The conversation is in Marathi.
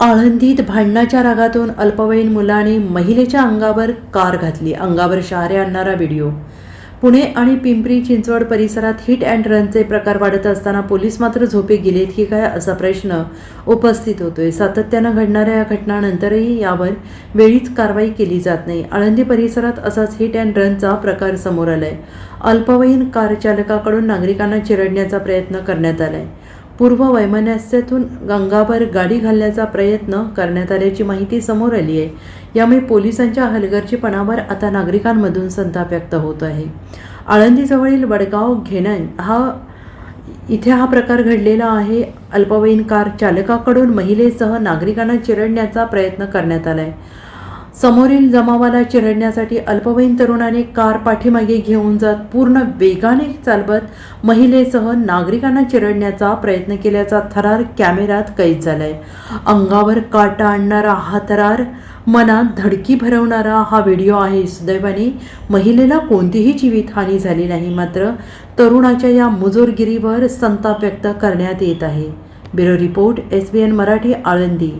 आळंदीत भांडणाच्या रागातून अल्पवयीन मुलाने महिलेच्या अंगावर कार घातली. अंगावर शहारे आणणारा व्हिडिओ. पुणे आणि पिंपरी चिंचवड परिसरात हिट अँड रनचे प्रकार वाढत असताना पोलीस मात्र झोपे गेलेत की काय असा प्रश्न उपस्थित होतोय. सातत्यानं घडणाऱ्या या घटनानंतरही यावर वेळीच कारवाई केली जात नाही. आळंदी परिसरात असाच हिट अँड रनचा प्रकार समोर आलाय. अल्पवयीन कार चालकाकडून नागरिकांना चिरडण्याचा प्रयत्न करण्यात आलाय. पूर्व वैमनस्यातून गंगावर गाडी घालण्याचा प्रयत्न करण्यात आल्याची माहिती समोर आली आहे. यामुळे पोलिसांच्या हलगर्जीपणावर आता नागरिकांमधून संताप व्यक्त होत आहे. आळंदीजवळील वडगाव घेणन हा इथे हा प्रकार घडलेला आहे. अल्पवयीन कार चालकाकडून महिलेसह नागरिकांना चिरडण्याचा प्रयत्न करण्यात आला आहे समोरील जमावाला चिरडण्यासाठी अल्पवयीन तरुणाने कार पाठीमागे घेऊन जात पूर्ण वेगाने चालवत महिलेसह नागरिकांना चिरडण्याचा प्रयत्न केल्याचा थरार कॅमेऱ्यात कैद झालाय. अंगावर काटा आणणारा हा थरार मनात धडकी भरवणारा हा व्हिडिओ आहे. सुदैवाने महिलेला कोणतीही जीवितहानी झाली नाही मात्र तरुणाच्या या मुजोरगिरीवर संताप व्यक्त करण्यात येत आहे. Bureau report S B N Marathi Alandi.